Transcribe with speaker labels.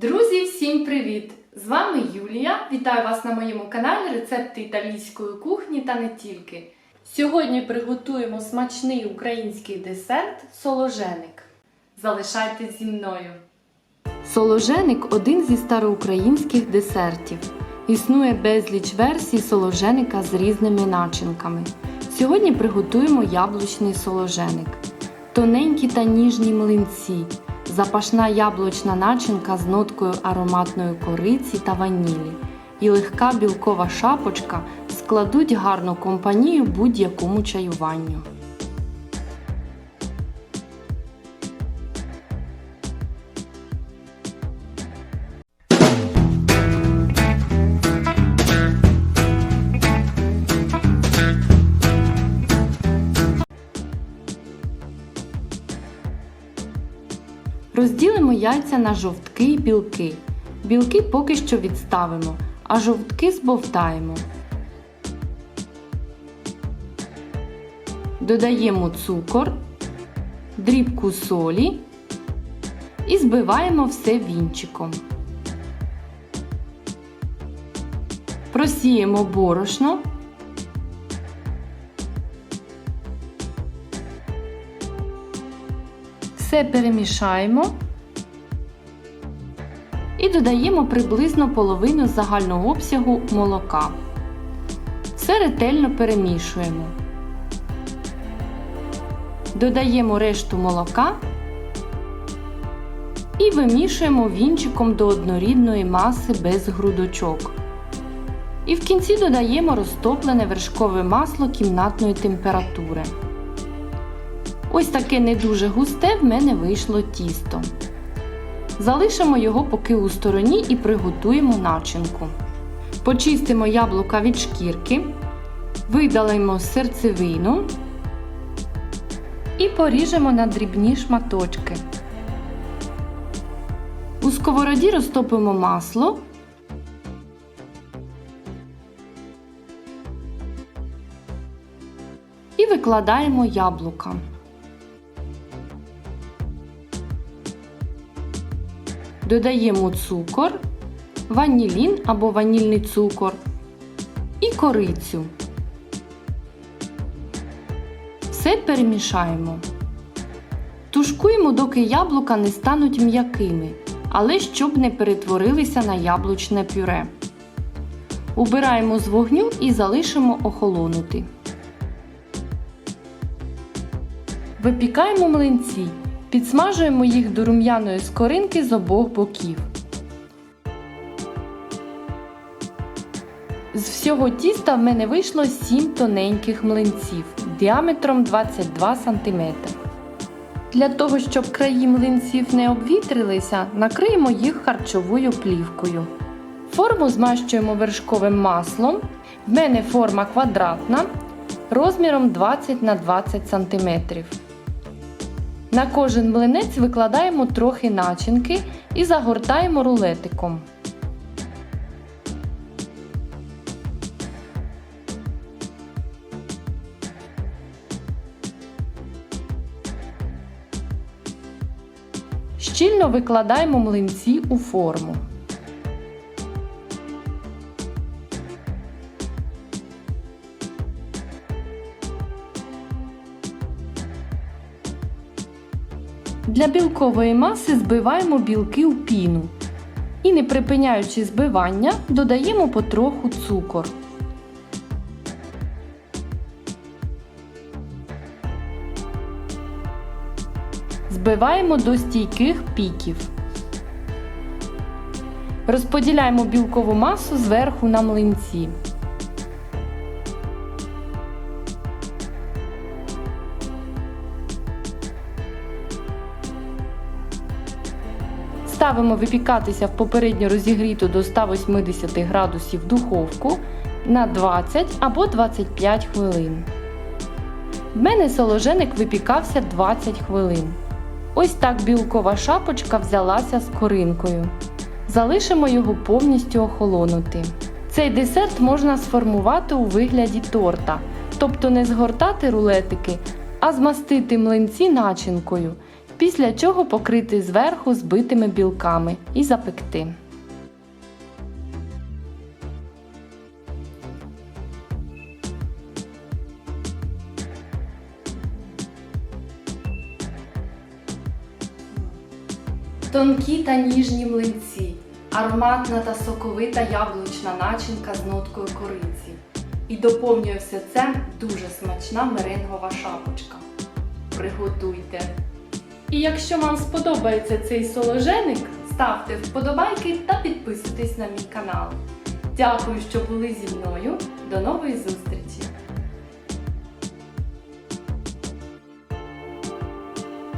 Speaker 1: Друзі, всім привіт! З вами Юлія. Вітаю вас на моєму каналі Рецепти італійської кухні та не тільки. Сьогодні приготуємо смачний український десерт соложеник. Залишайтесь зі мною. Соложеник один зі староукраїнських десертів. Існує безліч версій соложеника з різними начинками. Сьогодні приготуємо яблучний соложеник. Тоненькі та ніжні млинці, запашна яблучна начинка з ноткою ароматної кориці та ванілі і легка білкова шапочка складуть гарну компанію будь-якому чаюванню. Розділимо яйця на жовтки і білки. Білки поки що відставимо, а жовтки збовтаємо. Додаємо цукор, дрібку солі і збиваємо все вінчиком. Просіємо борошно. Все перемішаємо і додаємо приблизно половину загального обсягу молока. Все ретельно перемішуємо. Додаємо решту молока і вимішуємо вінчиком до однорідної маси без грудочок. І в кінці додаємо розтоплене вершкове масло кімнатної температури. Ось таке не дуже густе в мене вийшло тісто. Залишимо його поки у стороні і приготуємо начинку. Почистимо яблука від шкірки, видалимо серцевину і поріжемо на дрібні шматочки. У сковороді розтопимо масло. І викладаємо яблука. Додаємо цукор, ванілін або ванільний цукор і корицю. Все перемішаємо. Тушкуємо, доки яблука не стануть м'якими, але щоб не перетворилися на яблучне пюре. Убираємо з вогню і залишимо охолонути. Випікаємо млинці. Підсмажуємо їх до рум'яної скоринки з обох боків. З всього тіста в мене вийшло 7 тоненьких млинців діаметром 22 см. Для того, щоб краї млинців не обвітрилися, накриємо їх харчовою плівкою. Форму змащуємо вершковим маслом. В мене форма квадратна розміром 20 на 20 см. На кожен млинець викладаємо трохи начинки і загортаємо рулетиком. Щільно викладаємо млинці у форму. Для білкової маси збиваємо білки у піну. І не припиняючи збивання, додаємо потроху цукор. Збиваємо до стійких піків. Розподіляємо білкову масу зверху на млинці. Ставимо випікатися в попередньо розігріту до 180 градусів духовку на 20 або 25 хвилин. В мене соложеник випікався 20 хвилин. Ось так білкова шапочка взялася з коринкою. Залишимо його повністю охолонути. Цей десерт можна сформувати у вигляді торта, тобто не згортати рулетики, а змастити млинці начинкою після чого покрити зверху збитими білками і запекти. Тонкі та ніжні млинці, ароматна та соковита яблучна начинка з ноткою кориці. І доповнює все це дуже смачна меренгова шапочка. Приготуйте! І якщо вам сподобається цей соложеник, ставте вподобайки та підписуйтесь на мій канал. Дякую, що були зі мною. До нової зустрічі!